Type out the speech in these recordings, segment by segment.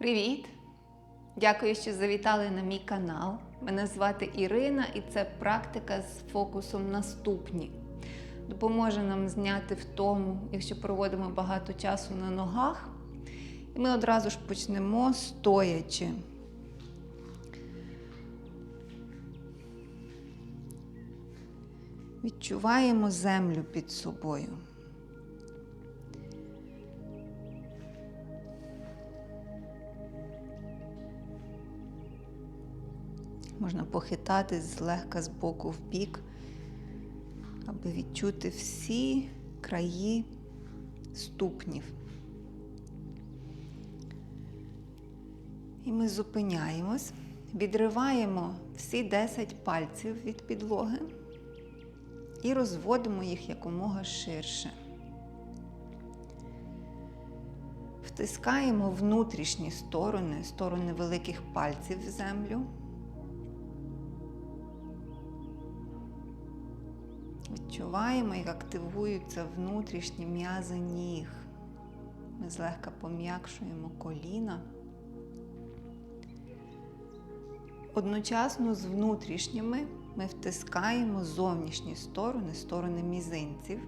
Привіт! Дякую, що завітали на мій канал. Мене звати Ірина і це практика з фокусом наступні. Допоможе нам зняти втому, якщо проводимо багато часу на ногах. І ми одразу ж почнемо стоячи. Відчуваємо землю під собою. Можна похитати злегка з боку в бік, аби відчути всі краї ступнів. І ми зупиняємось, відриваємо всі 10 пальців від підлоги і розводимо їх якомога ширше. Втискаємо внутрішні сторони, сторони великих пальців в землю. Відчуваємо, як активуються внутрішні м'язи ніг. Ми злегка пом'якшуємо коліна. Одночасно з внутрішніми ми втискаємо зовнішні сторони, сторони мізинців.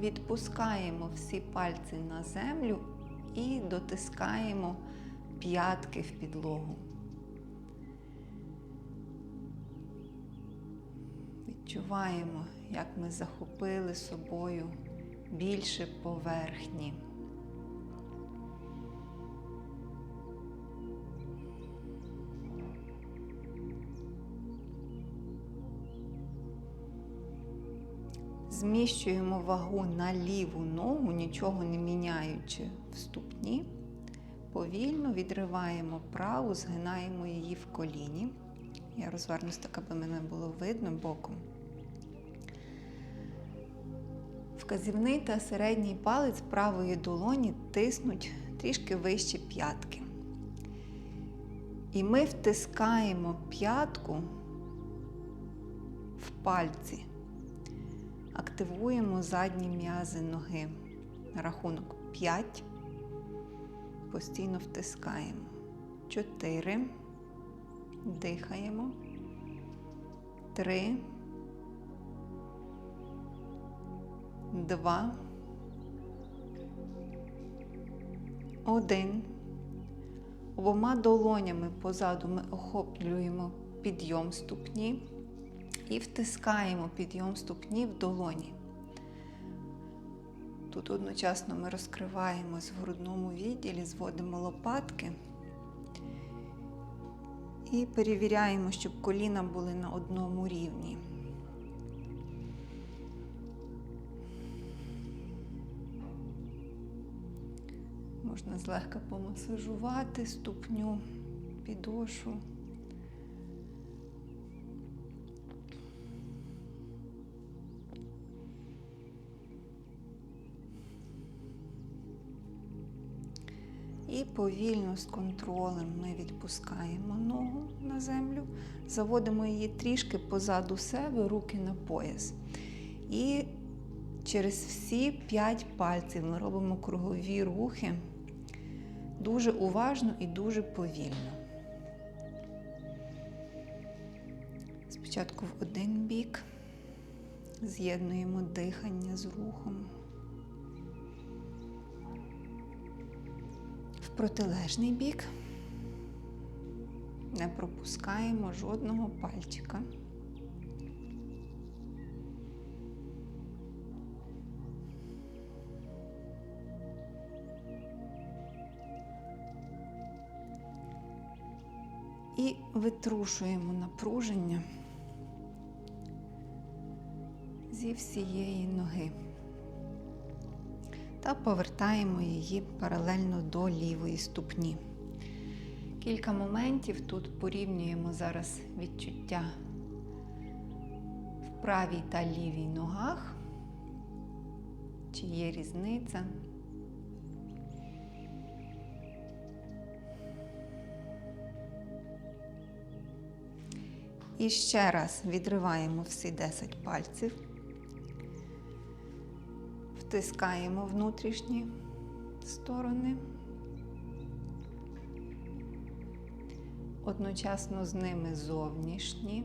Відпускаємо всі пальці на землю і дотискаємо п'ятки в підлогу. Відчуваємо, як ми захопили собою більше поверхні. Зміщуємо вагу на ліву ногу, нічого не міняючи в ступні. Повільно відриваємо праву, згинаємо її в коліні. Я розвернусь так, аби мене було видно боком. Вказівний та середній палець правої долоні тиснуть трішки вище п'ятки. І ми втискаємо п'ятку в пальці, активуємо задні м'язи ноги. На рахунок 5. Постійно втискаємо. 4. Дихаємо. 3. 2. 1. Обома долонями позаду ми охоплюємо підйом ступні і втискаємо підйом ступні в долоні. Тут одночасно ми розкриваємось в грудному відділі, зводимо лопатки і перевіряємо, щоб коліна були на одному рівні. Можна злегка помасажувати ступню, підошву. І повільно з контролем ми відпускаємо ногу на землю, заводимо її трішки позаду себе, руки на пояс. І через всі п'ять пальців ми робимо кругові рухи дуже уважно і дуже повільно. Спочатку в один бік з'єднуємо дихання з рухом. Протилежний бік не пропускаємо жодного пальчика. І витрушуємо напруження зі всієї ноги та повертаємо її паралельно до лівої ступні. Кілька моментів тут порівнюємо зараз відчуття в правій та лівій ногах, чи є різниця. І ще раз відриваємо всі 10 пальців. Втискаємо внутрішні сторони. Одночасно з ними зовнішні.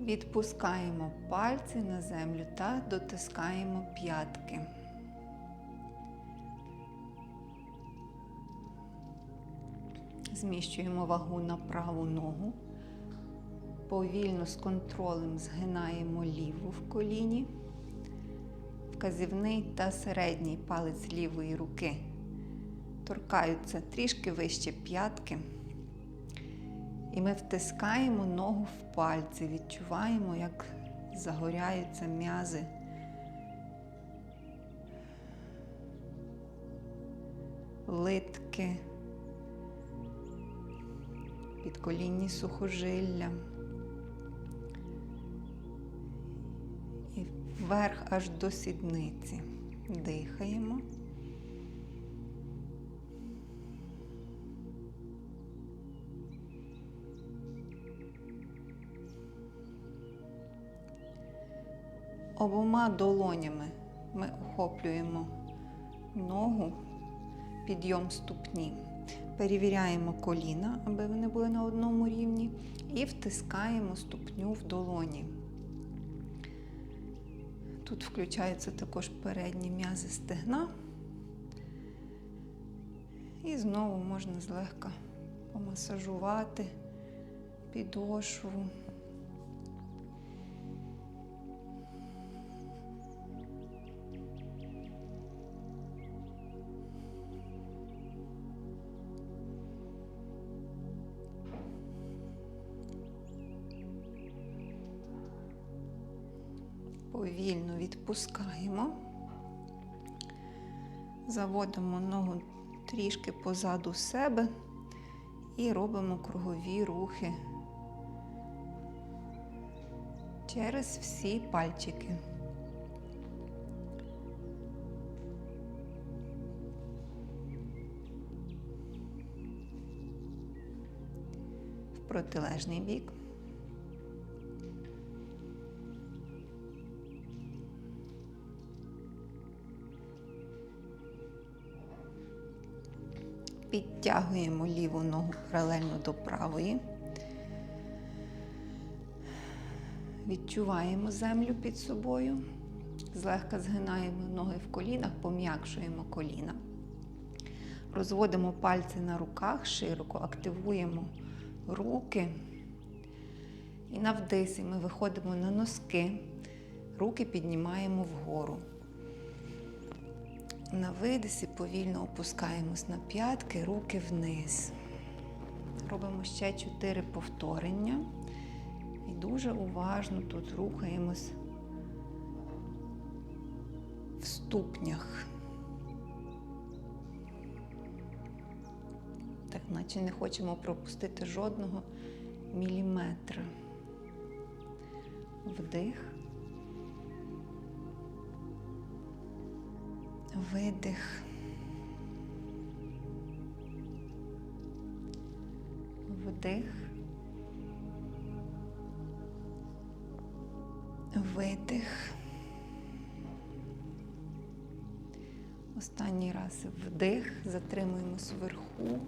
Відпускаємо пальці на землю та дотискаємо п'ятки. Зміщуємо вагу на праву ногу. Повільно з контролем згинаємо ліву в коліні. Вказівний та середній палець лівої руки торкаються трішки вище п'ятки. І ми втискаємо ногу в пальці, відчуваємо, як загоряються м'язи. Литки, підколінні сухожилля. Вверх аж до сідниці. Дихаємо. Обома долонями ми охоплюємо ногу, підйом ступні. Перевіряємо коліна, аби вони були на одному рівні, і втискаємо ступню в долоні. Тут включаються також передні м'язи стегна. І знову можна злегка помасажувати підошву. Відпускаємо, заводимо ногу трішки позаду себе і робимо кругові рухи через всі пальчики. В протилежний бік. Підтягуємо ліву ногу паралельно до правої. Відчуваємо землю під собою. Злегка згинаємо ноги в колінах, пом'якшуємо коліна. Розводимо пальці на руках, широко активуємо руки. І на вдисі ми виходимо на носки, руки піднімаємо вгору. На видисі повільно опускаємось на п'ятки, руки вниз. Робимо ще чотири повторення. І дуже уважно тут рухаємось в ступнях. Так, наче не хочемо пропустити жодного міліметра. Вдих. Видих. Вдих. Видих. Останній раз вдих, затримуємось вверху,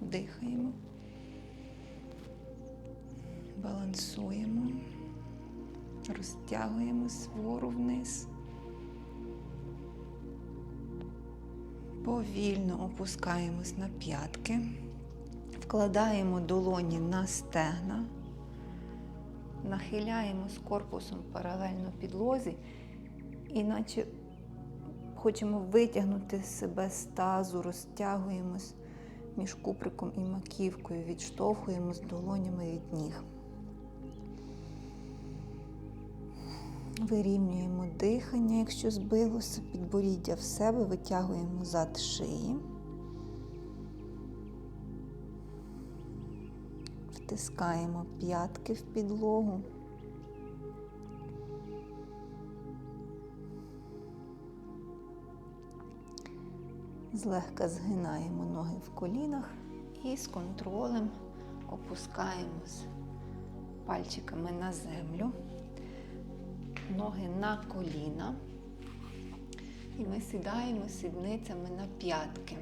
дихаємо, балансуємо, розтягуємось вгору вниз. Повільно опускаємось на п'ятки, вкладаємо долоні на стегна, нахиляємось корпусом паралельно підлозі, іначе хочемо витягнути себе з тазу, розтягуємось між куприком і маківкою, відштовхуємось долонями від ніг. Вирівнюємо дихання, якщо збилося, підборіддя в себе, витягуємо зад шиї. Втискаємо п'ятки в підлогу. Злегка згинаємо ноги в колінах і з контролем опускаємось пальчиками на землю. Ноги на коліна. І ми сідаємо сідницями на п'ятки.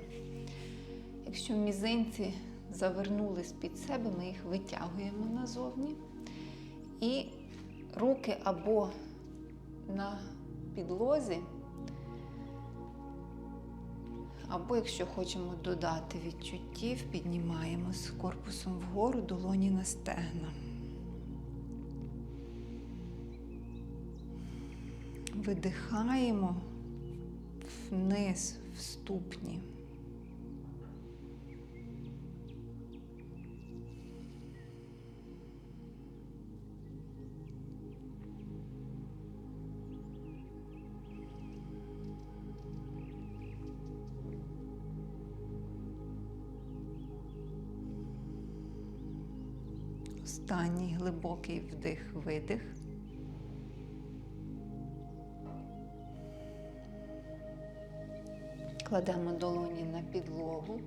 Якщо мізинці завернулись під себе, ми їх витягуємо назовні. І руки або на підлозі, або, якщо хочемо додати відчуттів, піднімаємо з корпусом вгору долоні на стегна. Видихаємо вниз в ступні. Останній глибокий вдих-видих. Кладемо долоні на підлогу,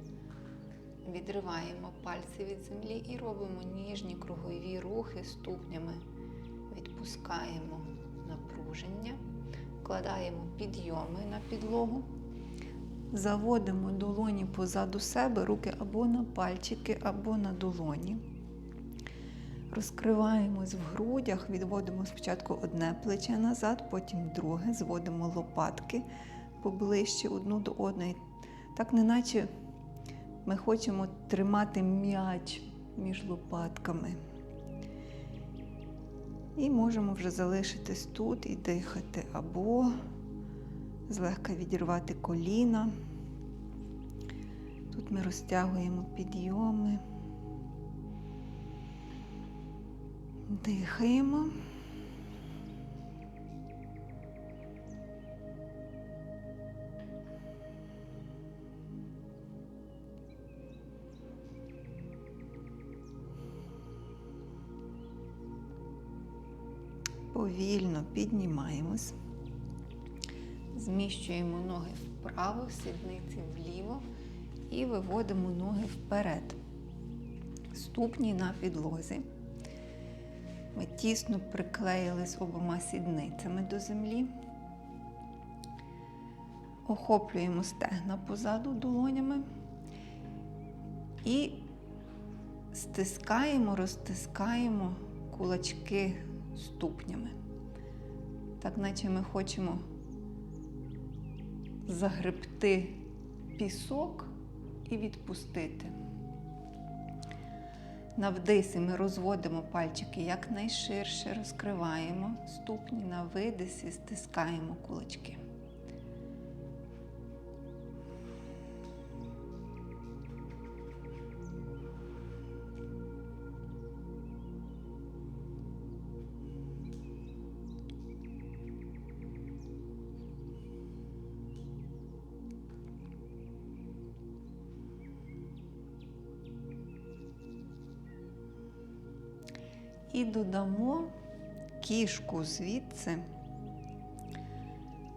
відриваємо пальці від землі і робимо ніжні кругові рухи ступнями. Відпускаємо напруження, вкладаємо підйоми на підлогу, заводимо долоні позаду себе, руки або на пальчики, або на долоні. Розкриваємось в грудях, відводимо спочатку одне плече назад, потім друге, зводимо лопатки поближче одну до одної. Так неначе ми хочемо тримати м'яч між лопатками. І можемо вже залишитись тут і дихати, або злегка відірвати коліна. Тут ми розтягуємо підйоми. Дихаємо. Повільно піднімаємось, зміщуємо ноги вправо, сідниці вліво і виводимо ноги вперед. Ступні на підлозі. Ми тісно приклеїлись обома сідницями до землі. Охоплюємо стегна позаду долонями і стискаємо, розтискаємо кулачки ступнями. Так наче ми хочемо загребти пісок і відпустити. На вдисі ми розводимо пальчики якнайширше, розкриваємо ступні, на видисі стискаємо кулачки. І додамо кішку звідси.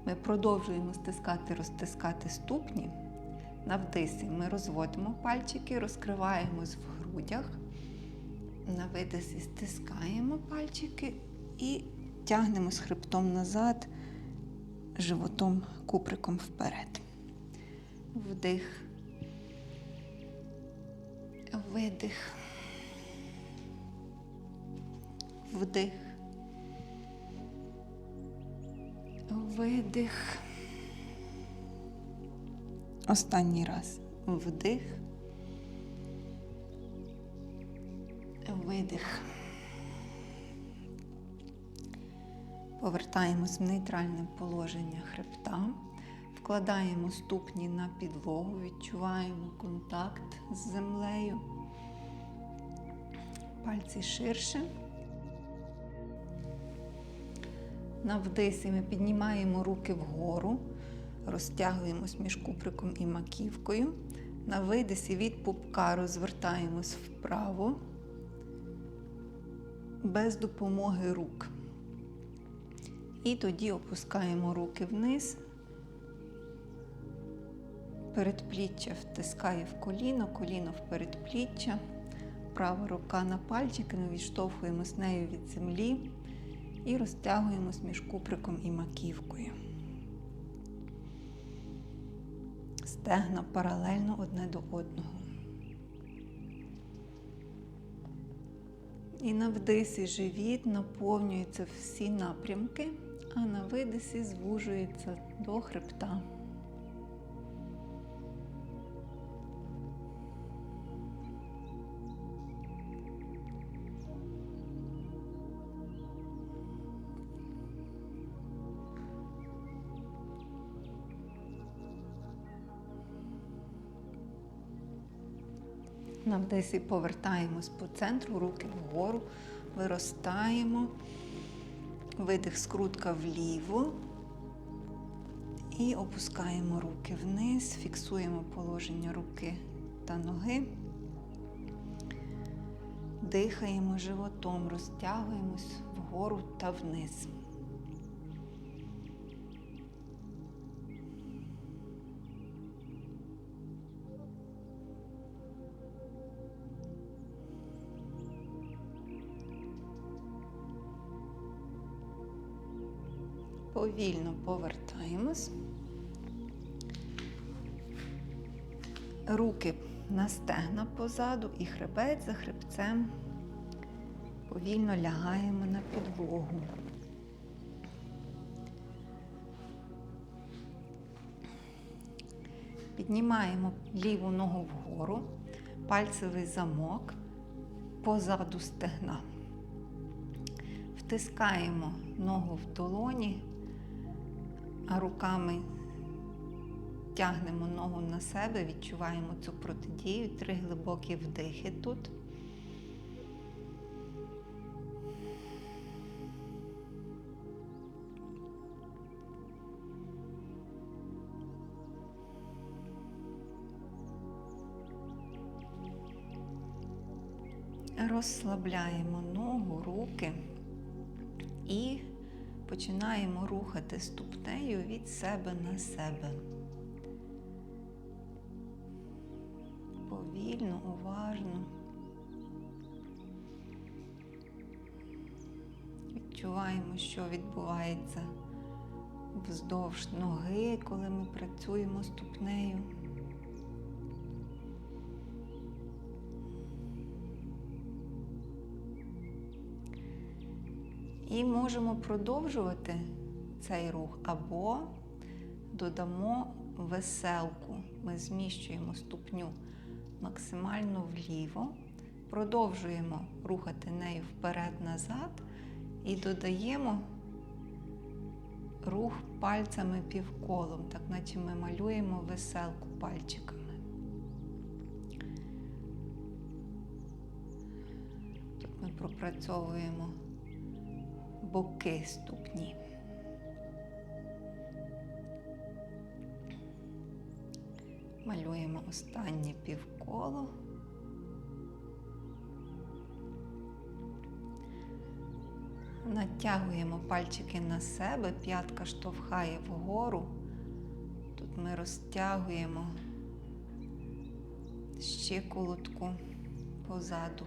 Ми продовжуємо стискати, розтискати ступні. На вдисі ми розводимо пальчики, розкриваємось в грудях. На видисі стискаємо пальчики і тягнемось хребтом назад, животом куприком вперед. Вдих. Видих. Вдих. Видих. Останній раз. Вдих. Видих. Повертаємось в нейтральне положення хребта. Вкладаємо ступні на підлогу, відчуваємо контакт з землею. Пальці ширше. На вдисі ми піднімаємо руки вгору, розтягуємось між куприком і маківкою. На видисі від пупка розвертаємось вправо, без допомоги рук. І тоді опускаємо руки вниз, передпліччя втискає в коліно, коліно в передпліччя, права рука на пальчики, ми відштовхуємо з нею від землі І розтягуємось між куприком і маківкою. Стегна паралельно одне до одного. І на вдисі живіт наповнюється всі напрямки, а на видисі звужується до хребта. На вдисі повертаємось по центру, руки вгору, виростаємо, видих скрутка вліво і опускаємо руки вниз, фіксуємо положення руки та ноги, дихаємо животом, розтягуємось вгору та вниз. Повільно повертаємось. Руки на стегна позаду і хребець за хребцем. Повільно лягаємо на підлогу. Піднімаємо ліву ногу вгору, пальцевий замок позаду стегна. Втискаємо ногу в долоні, а руками тягнемо ногу на себе, відчуваємо цю протидію, три глибокі вдихи тут. Розслабляємо ногу, руки і починаємо рухати ступнею від себе на себе. Повільно, уважно. Відчуваємо, що відбувається вздовж ноги, коли ми працюємо ступнею. І можемо продовжувати цей рух або додамо веселку. Ми зміщуємо ступню максимально вліво, продовжуємо рухати нею вперед-назад і додаємо рух пальцями півколом, так наче ми малюємо веселку пальчиками. Ми пропрацьовуємо боки ступні. Малюємо останнє півколо. Натягуємо пальчики на себе, п'ятка штовхає вгору. Тут ми розтягуємо щиколотку позаду.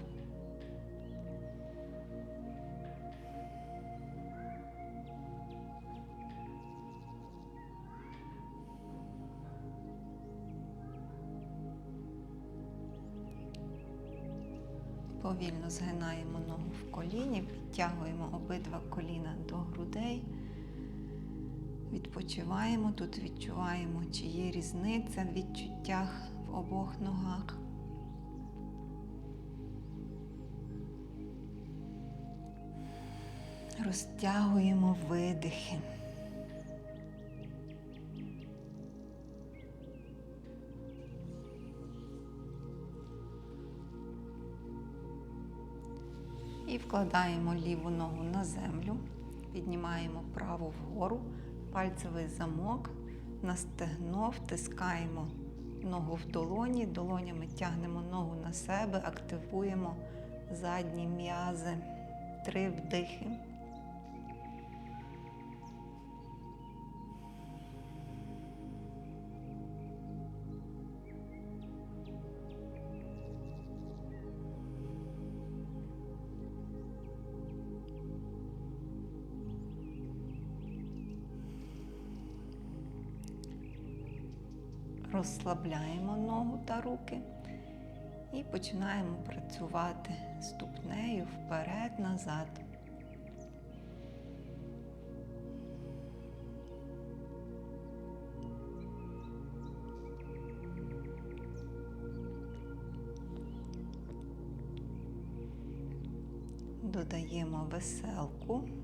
Повільно згинаємо ногу в коліні, підтягуємо обидва коліна до грудей. Відпочиваємо, тут відчуваємо, чи є різниця в відчуттях в обох ногах. Розтягуємо видихи. І вкладаємо ліву ногу на землю, піднімаємо праву вгору, пальцевий замок, на стегно, втискаємо ногу в долоні, долонями тягнемо ногу на себе, активуємо задні м'язи, три вдихи. Розслабляємо ногу та руки і починаємо працювати ступнею вперед-назад. Додаємо веселку.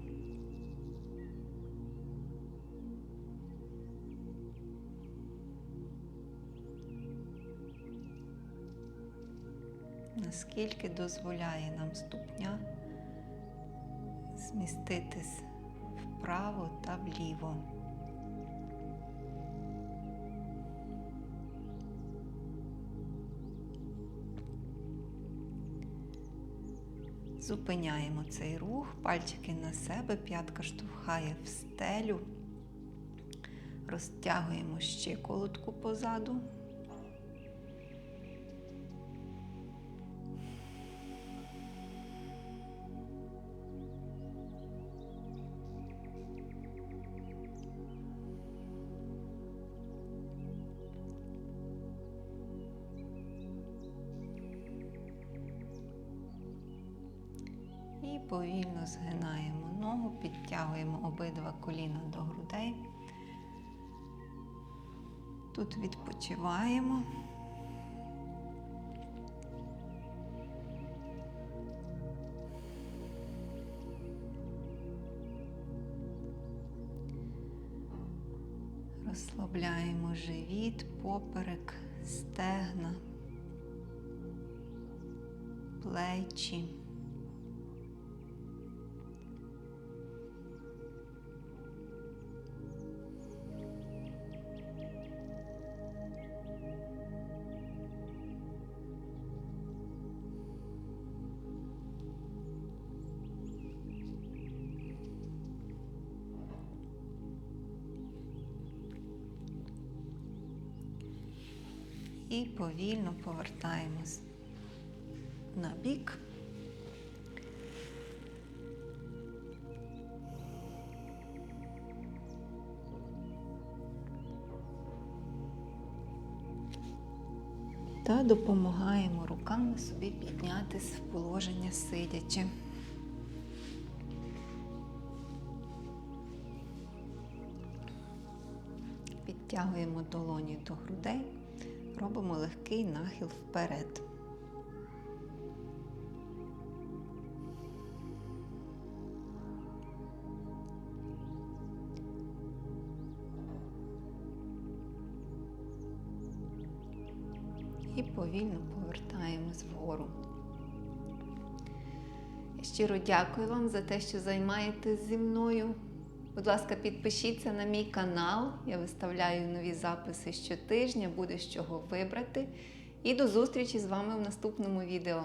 Наскільки дозволяє нам ступня зміститись вправо та вліво. Зупиняємо цей рух, пальчики на себе, п'ятка штовхає в стелю, розтягуємо щиколотку позаду. Повільно згинаємо ногу, підтягуємо обидва коліна до грудей. Тут відпочиваємо. Розслабляємо живіт, поперек, стегна, плечі. І повільно повертаємось на бік. Та допомагаємо руками собі піднятись в положення сидячи. Підтягуємо долоні до грудей, робимо легкий нахил вперед. І повільно повертаємось вгору. Щиро дякую вам за те, що займаєтесь зі мною. Будь ласка, підпишіться на мій канал. Я виставляю нові записи щотижня, буде з чого вибрати. І до зустрічі з вами в наступному відео.